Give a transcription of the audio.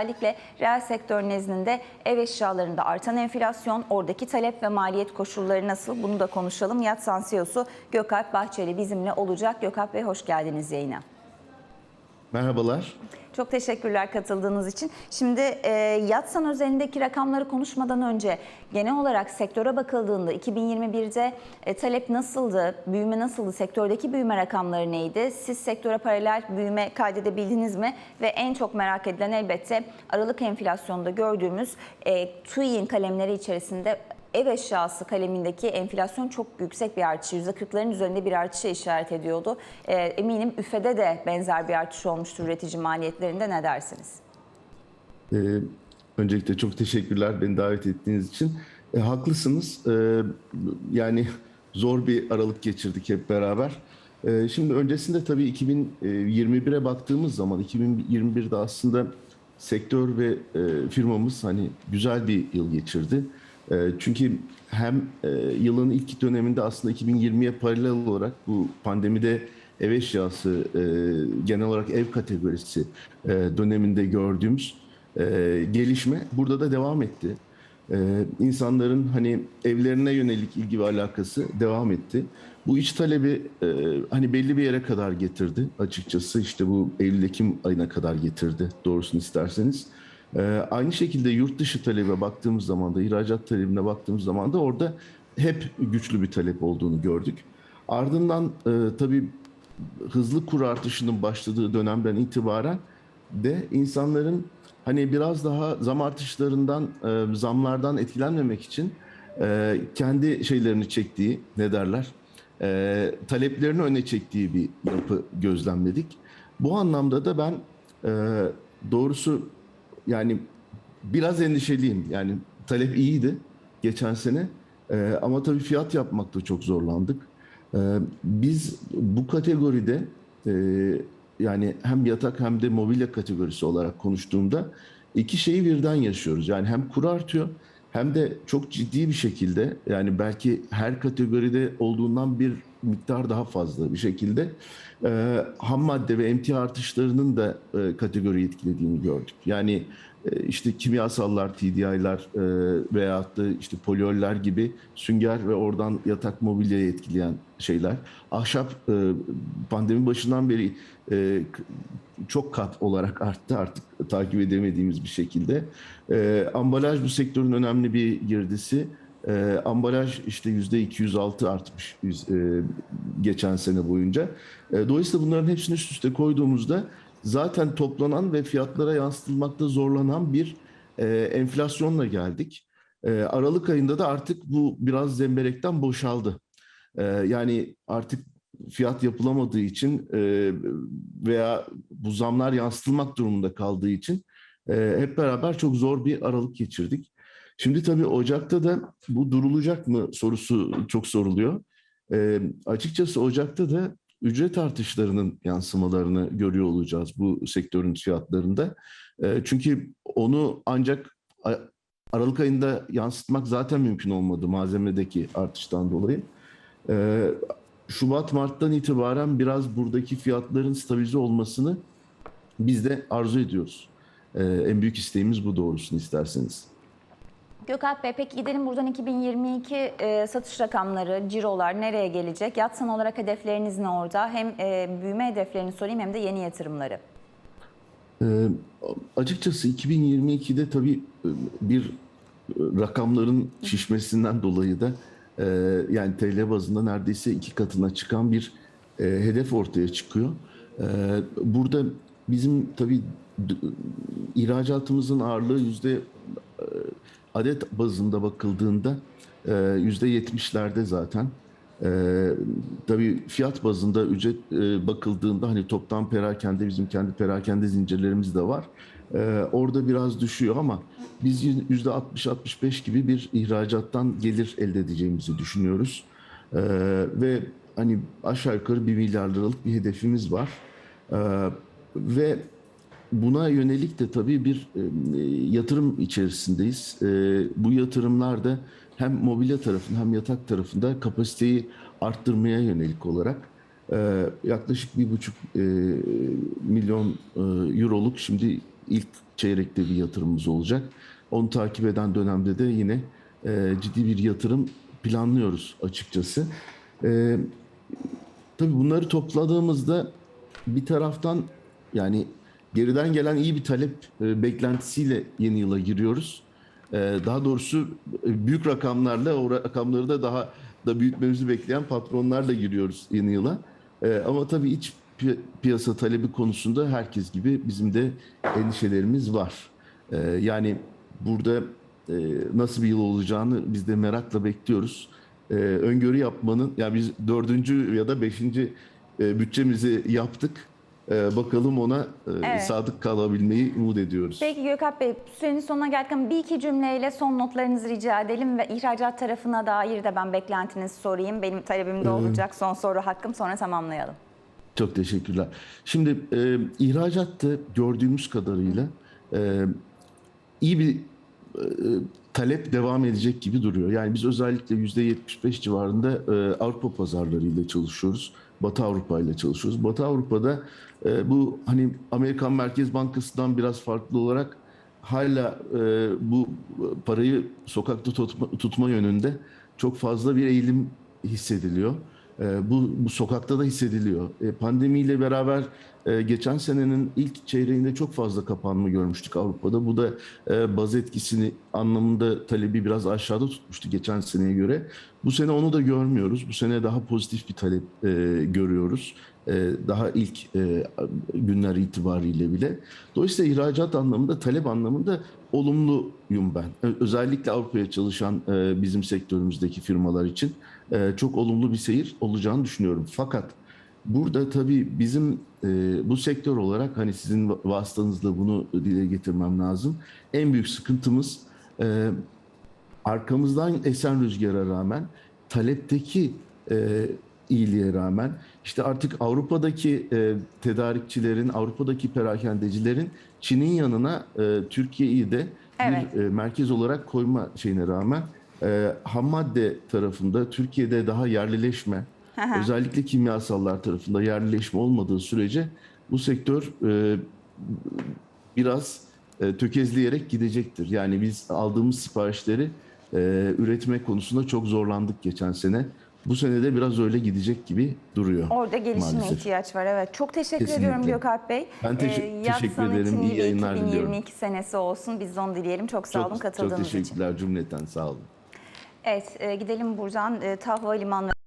Özellikle reel sektör nezdinde ev eşyalarında artan enflasyon, oradaki talep ve maliyet koşulları nasıl bunu da konuşalım. Yatsan CEO'su Gökalp Bahçeli bizimle olacak. Gökalp Bey hoş geldiniz yayına. Merhabalar. Çok teşekkürler katıldığınız için. Şimdi e, Yatsan özelindeki rakamları konuşmadan önce genel olarak sektöre bakıldığında 2021'de e, talep nasıldı, büyüme nasıldı, sektördeki büyüme rakamları neydi? Siz sektöre paralel büyüme kaydedebildiniz mi? Ve en çok merak edilen elbette Aralık enflasyonda gördüğümüz e, TÜİ'nin kalemleri içerisinde ev eşyası kalemindeki enflasyon çok yüksek bir artış, %40'ların üzerinde bir artışa işaret ediyordu. Ee, eminim üfede de benzer bir artış olmuştur üretici maliyetlerinde ne dersiniz? Ee, öncelikle çok teşekkürler beni davet ettiğiniz için. E, haklısınız. E, yani zor bir aralık geçirdik hep beraber. E, şimdi öncesinde tabii 2021'e baktığımız zaman 2021'de aslında sektör ve e, firmamız hani güzel bir yıl geçirdi. E, çünkü hem e, yılın ilk döneminde aslında 2020'ye paralel olarak bu pandemide ev eşyası e, genel olarak ev kategorisi e, döneminde gördüğümüz gelişme burada da devam etti. İnsanların hani evlerine yönelik ilgi ve alakası devam etti. Bu iç talebi hani belli bir yere kadar getirdi açıkçası işte bu Eylül-Ekim ayına kadar getirdi doğrusunu isterseniz. Ee, aynı şekilde yurt dışı talebe baktığımız zaman da ihracat talebine baktığımız zaman da orada hep güçlü bir talep olduğunu gördük. Ardından e, tabii hızlı kur artışının başladığı dönemden itibaren de insanların hani biraz daha zam artışlarından, e, zamlardan etkilenmemek için e, kendi şeylerini çektiği, ne derler, e, taleplerini öne çektiği bir yapı gözlemledik. Bu anlamda da ben e, doğrusu yani biraz endişeliyim. Yani talep iyiydi geçen sene Ee, ama tabii fiyat yapmakta çok zorlandık. Ee, biz bu kategoride e, yani hem yatak hem de mobilya kategorisi olarak konuştuğumda iki şeyi birden yaşıyoruz. Yani hem kur artıyor hem de çok ciddi bir şekilde yani belki her kategoride olduğundan bir miktar daha fazla bir şekilde e, ham madde ve emtia artışlarının da e, kategoriyi etkilediğini gördük. Yani e, işte kimyasallar, TDI'lar e, veyahut da işte polioller gibi sünger ve oradan yatak mobilyayı etkileyen şeyler. Ahşap e, pandemi başından beri e, çok kat olarak arttı artık takip edemediğimiz bir şekilde. E, ambalaj bu sektörün önemli bir girdisi. E, ambalaj işte yüzde 206 artmış yüz- e, geçen sene boyunca. E, dolayısıyla bunların hepsini üst üste koyduğumuzda zaten toplanan ve fiyatlara yansıtılmakta zorlanan bir e, enflasyonla geldik. E, Aralık ayında da artık bu biraz zemberekten boşaldı. E, yani artık fiyat yapılamadığı için e, veya bu zamlar yansıtılmak durumunda kaldığı için e, hep beraber çok zor bir aralık geçirdik. Şimdi tabii Ocak'ta da bu durulacak mı sorusu çok soruluyor. E, açıkçası Ocak'ta da ücret artışlarının yansımalarını görüyor olacağız bu sektörün fiyatlarında. E, çünkü onu ancak Aralık ayında yansıtmak zaten mümkün olmadı malzemedeki artıştan dolayı. E, Şubat Mart'tan itibaren biraz buradaki fiyatların stabilize olmasını biz de arzu ediyoruz. E, en büyük isteğimiz bu doğrusunu isterseniz. Gökalp Bey peki gidelim buradan 2022 e, satış rakamları, cirolar nereye gelecek? Yatsan olarak hedefleriniz ne orada? Hem e, büyüme hedeflerini sorayım hem de yeni yatırımları. Ee, açıkçası 2022'de tabii e, bir e, rakamların şişmesinden dolayı da e, yani TL bazında neredeyse iki katına çıkan bir e, hedef ortaya çıkıyor. E, burada bizim tabii ihracatımızın ağırlığı yüzde e, adet bazında bakıldığında yüzde yetmişlerde zaten. Ee, tabii fiyat bazında ücret bakıldığında hani toptan perakende bizim kendi perakende zincirlerimiz de var. Orada biraz düşüyor ama biz yüzde 60-65 gibi bir ihracattan gelir elde edeceğimizi düşünüyoruz. Ve hani aşağı yukarı 1 milyar liralık bir hedefimiz var. Ee, ve Buna yönelik de tabii bir e, yatırım içerisindeyiz. E, bu yatırımlar da hem mobilya tarafında hem yatak tarafında kapasiteyi arttırmaya yönelik olarak e, yaklaşık bir buçuk milyon euroluk şimdi ilk çeyrekte bir yatırımımız olacak. Onu takip eden dönemde de yine ciddi bir yatırım planlıyoruz açıkçası. Tabii bunları topladığımızda bir taraftan yani geriden gelen iyi bir talep e, beklentisiyle yeni yıla giriyoruz. E, daha doğrusu e, büyük rakamlarla o rakamları da daha da büyütmemizi bekleyen patronlarla giriyoruz yeni yıla. Ama tabii iç pi- piyasa talebi konusunda herkes gibi bizim de endişelerimiz var. Yani burada nasıl bir yıl olacağını biz de merakla bekliyoruz. Öngörü yapmanın, yani biz dördüncü ya da beşinci bütçemizi yaptık. E, bakalım ona e, Evet. sadık kalabilmeyi umut ediyoruz. Peki Gökalp Bey sürenin sonuna gelirken bir iki cümleyle son notlarınızı rica edelim ve ihracat tarafına dair de ben beklentinizi sorayım. Benim talebim de olacak son soru hakkım sonra tamamlayalım. Çok teşekkürler. Şimdi e, ihracatta gördüğümüz kadarıyla e, iyi bir e, talep devam edecek gibi duruyor. Yani biz özellikle %75 civarında e, Avrupa pazarlarıyla çalışıyoruz. Batı Avrupa ile çalışıyoruz. Batı Avrupa'da e, bu hani Amerikan Merkez Bankası'ndan biraz farklı olarak hala e, bu parayı sokakta tutma, tutma yönünde çok fazla bir eğilim hissediliyor. E, bu, bu sokakta da hissediliyor. E, pandemiyle beraber e, geçen senenin ilk çeyreğinde çok fazla kapanma görmüştük Avrupa'da. Bu da e, baz etkisini anlamında talebi biraz aşağıda tutmuştu geçen seneye göre. Bu sene onu da görmüyoruz. Bu sene daha pozitif bir talep görüyoruz. Daha ilk e, günler itibariyle bile. Dolayısıyla ihracat anlamında, talep anlamında olumluyum ben. Özellikle Avrupa'ya çalışan bizim sektörümüzdeki firmalar için e, çok olumlu bir seyir olacağını düşünüyorum. Fakat burada tabii bizim e, bu sektör olarak hani sizin va- vasıtanızla bunu dile getirmem lazım. En büyük sıkıntımız e, arkamızdan esen rüzgara rağmen talepteki e, iyiliğe rağmen işte artık Avrupa'daki e, tedarikçilerin, Avrupa'daki perakendecilerin Çin'in yanına e, Türkiye'yi de Evet. bir e, merkez olarak koyma şeyine rağmen e, ham madde tarafında Türkiye'de daha yerlileşme, özellikle kimyasallar tarafında yerlileşme olmadığı sürece bu sektör e, biraz e, tökezleyerek gidecektir. Yani biz aldığımız siparişleri e, üretme konusunda çok zorlandık geçen sene. Bu sene de biraz öyle gidecek gibi duruyor. Orada gelişime maalesef. ihtiyaç var. Evet. Çok teşekkür Kesinlikle. ediyorum Gökalp Bey. Ben teşe- Ee, teşekkür ederim. için İyi yayınlar 2022 diliyorum. senesi olsun. Biz de onu dileyelim. Çok sağ olun Çok, çok katıldığınız için. teşekkürler cümleten sağ olun. Evet, e, gidelim buradan e, TAV Havalimanı